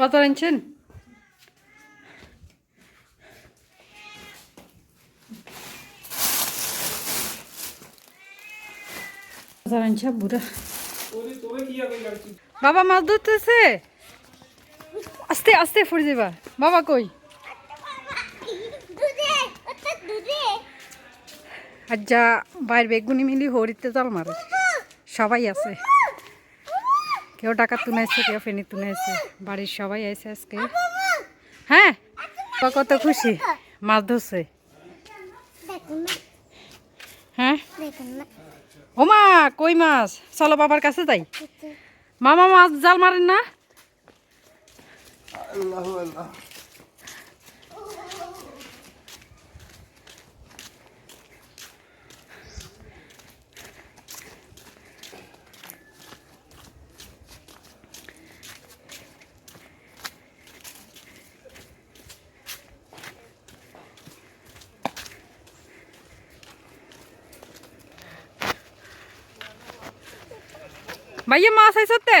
বাজার আনছেন? আনছে বুড়া। বাবা মাছ ধরতেছে? আস্তে আস্তে ফুড়ে যাবা। বাবা কই? আজ্জা বাইর বেগুনি মিলি হরিতে জাল মারে। সবাই আছে। কেউ টাকা তুলেছে কেউ ফেনি তুলেছে বাড়ির সবাই আছে আজকে। হ্যাঁ? কত খুশি। মাছ ধরছে। হ্যাঁ? ওমা, কই মাছ? চলো বাবার কাছে তাই মামা মাছ জাল মারেন না? ভাইয়া মাছ আইসতে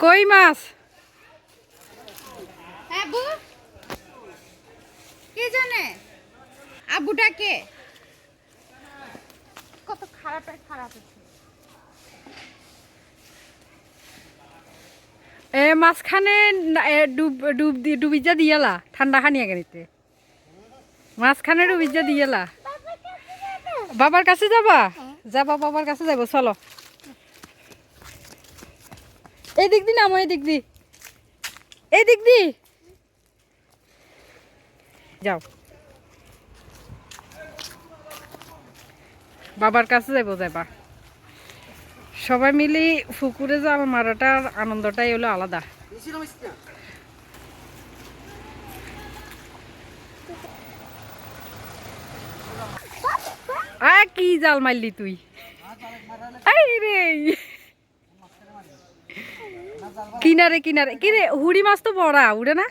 কই মাছ আবু কে জানে? আবুটা কে? কত খারাপ খারাপ এ ডুব ডুব দি- ডুবিজা দিয়ালা ঠান্ডা খানিয়া গাড়িতে মাঝখানে ডুবিজা দিয়ালা। বাবার কাছে যাবা। যাবা বাবার কাছে যাব চলো। এই দিক দি নামো, এই দিক দি এই দিক দি যাও। বাবার কাছে যাব যাবা সবাই মিলে পুকুরে জাল মারাটার আনন্দটাই হলো আলাদা। আ, কি জাল মারলি তুই? কিনারে কিনারে। কি রে, হুড়ি মাছ তো বড়া, উড়ে না?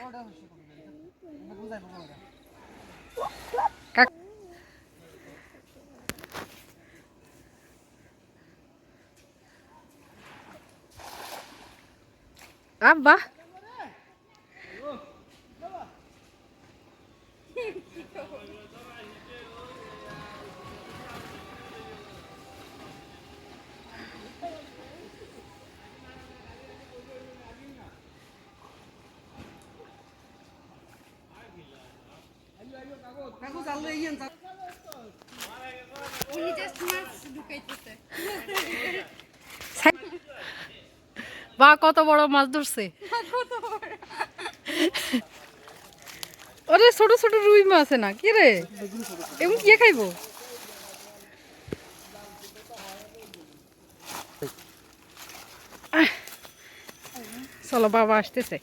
বা কত বড় মাছ ধরছে? ওরে, ছোট ছোট রুই মাছ না? কি রে? এবং কি খাইবো? চলো, বাবা আসতেছে।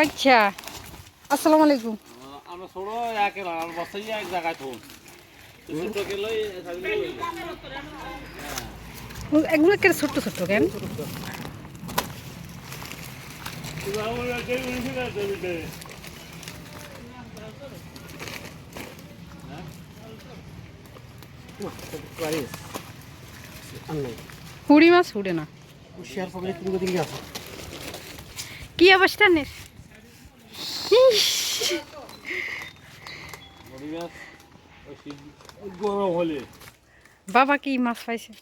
আচ্ছা আসসালামু আলাইকুম। আমরা ছোট এক আর বস্তাই এক জায়গায় থুন এগুলো কেন ছোট্ট ছোট্ট কেন? হুড়ি মাছ হুড়ে না। কি অবস্থা নে গরম হলে। বাবা কি মাছ পাইছে?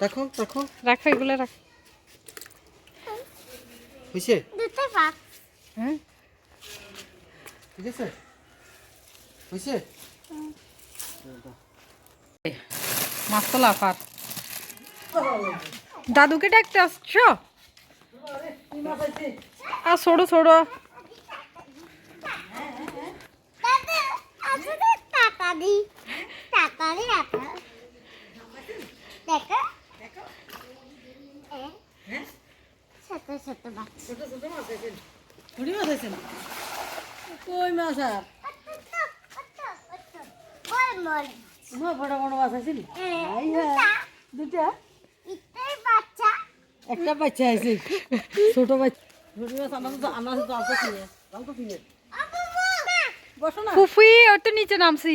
দেখো দেখো রাখো এগুলো রাখ হ্যাঁ ঠিক আছে। হয়েছে মাছ তো লাফার দাদুকে ডাকতে আসছ? আর ছোড়ো ছোড়ো দাদা আসলে টাকা দি টাকা দি টাকা দেখো। এ, ছোট ছোট বাচ্চা। হুড়ি মাছ আছে। কই মাছ আর? বড় বড় মাছ আছে নি? দুটা। বাচ্চা। একটা বাচ্চা আছে। ছোট বাচ্চা। মাছ ফুফি ওর তো নিচে নামছি।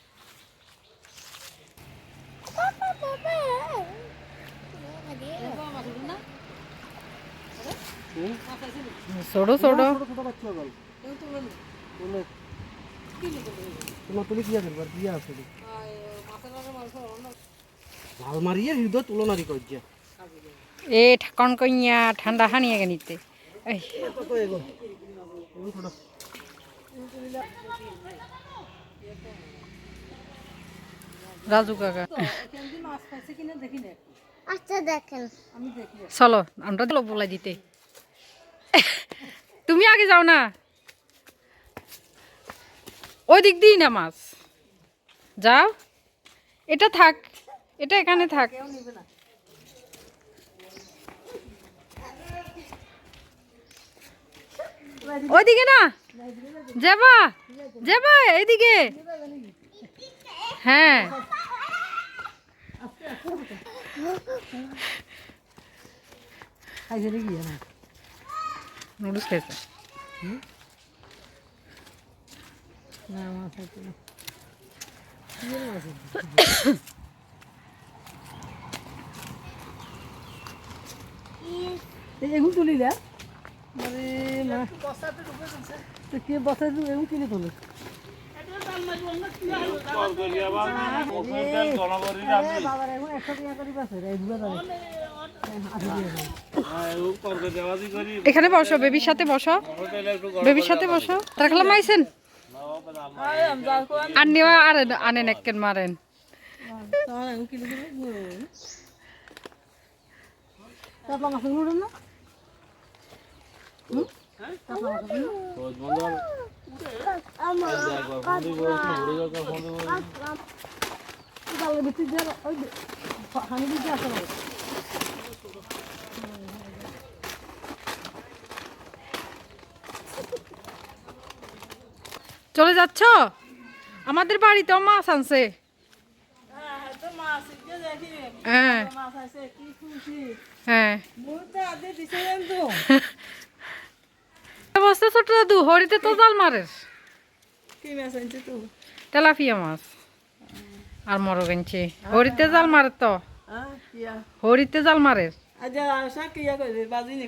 ছোড়ো ছোড়ো তোমার তুলি কি আছে দিয়ে আছে আলমারিয়ে হৃদয় তুলনারি করছে এ ঠাকন কইয়া ঠান্ডা হানিয়ে গে নিতে এই রাজু কাকা আচ্ছা দেখেন আমি দেখি চলো আমরা বলাই দিতে তুমি আগে যাও না। ওই দিক দিই না মাছ যাও। এটা থাক। এটা এখানে থাক। ওইদিকে না। যাবা। যাবা এইদিকে। হ্যাঁ। খাইছে দেখি না নুডলস খেয়েছে। না মাছ না। এগুলো তুলিলে মানে না। তো কে বসাই এগুলো কিনে তুলে। বাবার এখন একশো টাকা করে এখানে বসো, বেবির সাথে বসো। বেবির সাথে বসো। রাখলাম, আইসেন? আর নেওয়া আর আনেন একেন মারেন এখন কিনে দেবে কাতলা মাছ উঠেন না খোঁজ বন্ধ একবার ফোন দিব ঘুরে যাওয়ার ফোন দিব জালের ভিতরে দিয়ে ওই হানি দিতে আসে না চলে যাচ্ছ? আমাদের বাড়িতেও মাছ আনছে। হ্যাঁ। হ্যাঁ। মুহূর্তে আদে দিছে তো বসতে ছোট দাদু হরিতে তো জাল মারের। মাছ তেলাপিয়া মাছ। আর মরগ আনছে। হরিতে জাল মারে তো। হরিতে জাল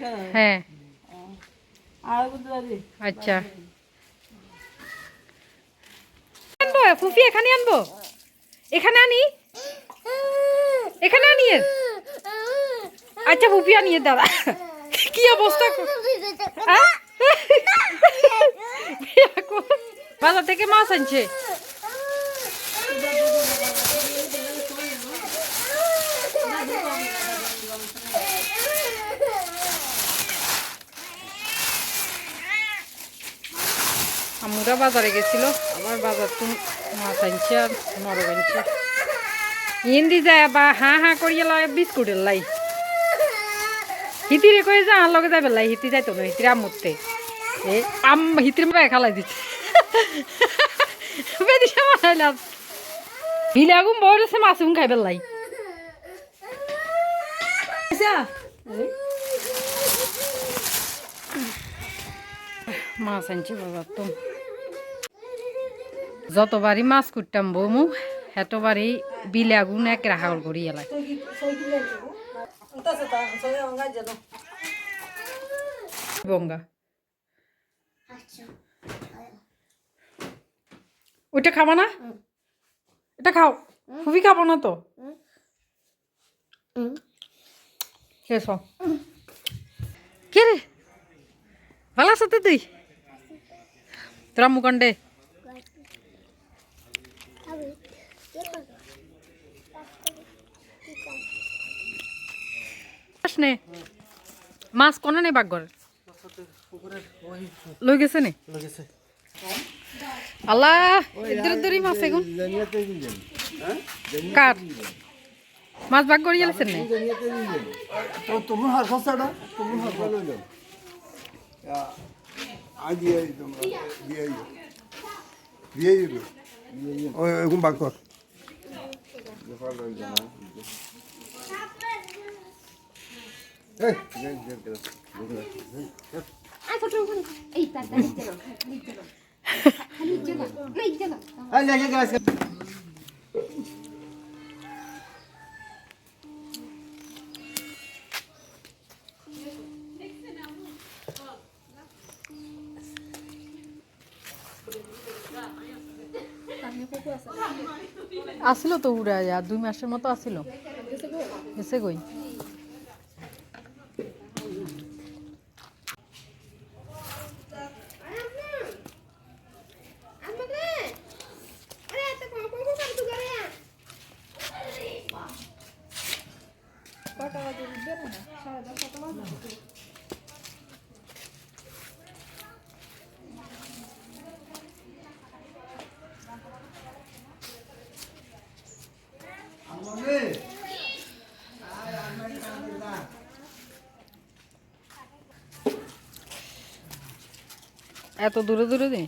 খানা হ্যাঁ। আচ্ছা আনব ফুফি এখানে আনব? এখানে আনি? এখানে আনিয়ে। আচ্ছা ফুফি আনিয়ে দাদা কি অবস্থা? বাজার থেকে মাছ আনছে। আমরা বাজারে গেছিল, আবার বাজার তো মাছ আনছে আর মরগ আনছে। হিন্দি যায় বা হাঁ হাঁ করিয়ে লয়, বিস্কুটের লাই। হিতিরে কয়ে যা আর লগে যাবে লাই, হিতি যাইতো না, হিতিরে আমুরতে এ, আম হিতির মায় খালাই দিচ্ছে বেদিসা বানাইলাম হিলে আগুন বয়সে মাছুম খাইবে লাই। আচ্ছা। মাছ আনছি বাবা তো। যতবারই মাছ করতাম বৌমু, এতবারই বিলে আগুন এক রাখাল করি এলাই ওইটা খাবা না? এটা খাও। খুবই খাব না তো। কে রে? ভালো আছো তো তুই? তোরা মুকন্ডে মাছ কোনে নে বাঘর লই গেছে নে? আল্লাহ ইদুর মাছ কার? মাছ ভাগ করিয়ে গেলেছেন না তোমরা দিবে ওই এরকম বাক কর। এই। আসিল তো উড়ে যা দুই মাসের মতো আসিল। এসে গই। এত দূরে দূরে দে।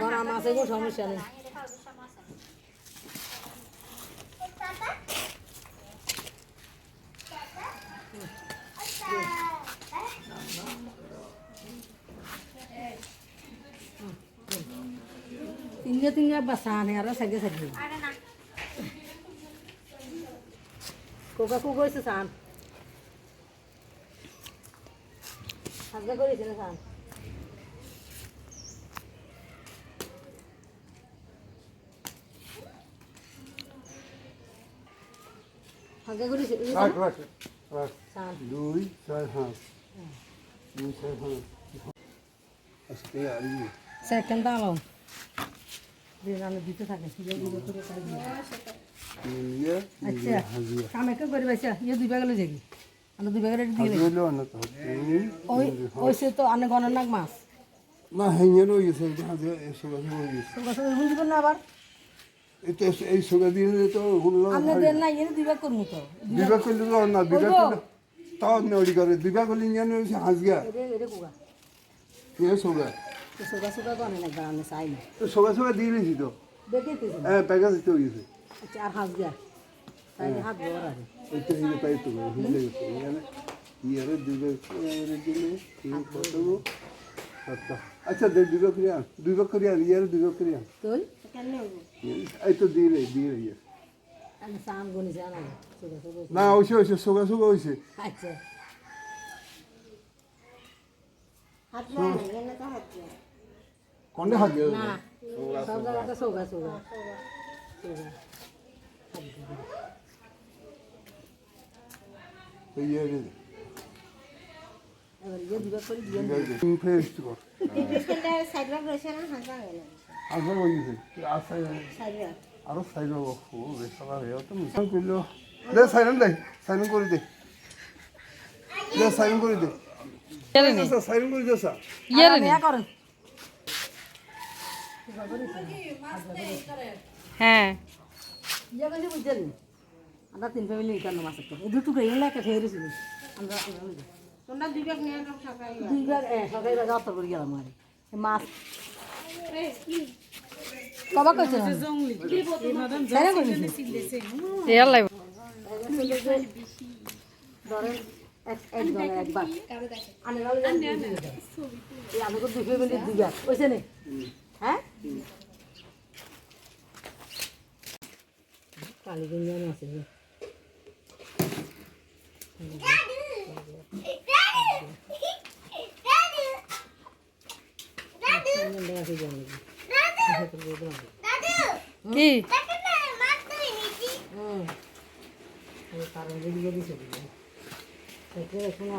গরম কোনো সমস্যা নেই তিনগে তিনগে বাসানে আর সাগে সাগে কোকা কু করেছে সান সাজা করেছে না সান সাজা করেছে রাখ রাখ রাখ সান দুই চার হাঁস দুই চার হাঁস আজকে আর সেকেন্ড দাঁড়াও রান্না দিতে থাকে আচ্ছা কামে করে ইয়ে দুই বাগলে যাবি আমরা দুই বাগলে দিয়ে ওই ওইসে তো আনে গণের মাছ। না হেঙে রয়েছে হাজিয়া এসব হয়ে গেছে। তো গাছ দিবেন না আবার? এই এই সোগা দিয়ে তো ওগুলো আপনি দেন না ইয়ে দুই বাগ করব তো। করলে তো না বিবাহ করলে তাও নড়ি করে। বিবাহ করলে নিয়ে সোগা সোগা সোগা গনে না গানে চাই না তো সোগা সোগা দিয়ে দিয়েছি তো। দেখে তো হ্যাঁ প্যাকেজ তো গেছে। আচ্ছা আর হাঁস গা তাই হাত বড় আছে এই তো ভুলে গেছে এখানে ইয়ারে দিলে আচ্ছা আচ্ছা দে দুইবার করে আন দুইবার করে আন ইয়ারে দুইবার করে আন। তুই এই তো দিলে দিয়ে ইয়ে আমি সাম গনি জানা সোগা সোগা না হয়েছে হয়েছে সোগা সোগা হয়েছে আচ্ছা। কোনটা হাত দিয়ে না। সব জায়গাতে সোগা সোগা। এই ইয়ে আরও সাইড করল। দে সাইলেন্ট দে সাইলেন্ট করে দে। দে সাইলেন্ট করে দে। ইয়ারে সাইলেন্ট করে দে স্যার ইয়ারে নে করেন হ্যাঁ। ইয়া কাছে বুঝছেন আমরা তিন ফ্যামিলি কেন মাছ একটা এই দুটো এই না একটা খেয়ে রয়েছিল আমরা তোমরা দুই ভাগ নিয়ে সকালে দুই সকালে করে গেলাম আর মাছ। কবা কইছে কইছে ধরেন একবার। আমাকে দুই ফ্যামিলি দুই ভাগ। কইছে নে? হ্যাঁ কালি গুঞ্জন আছে যে গুঞ্জন আছে জানি কি হুম কারণ ভিডিও দিছে সেটা শোনা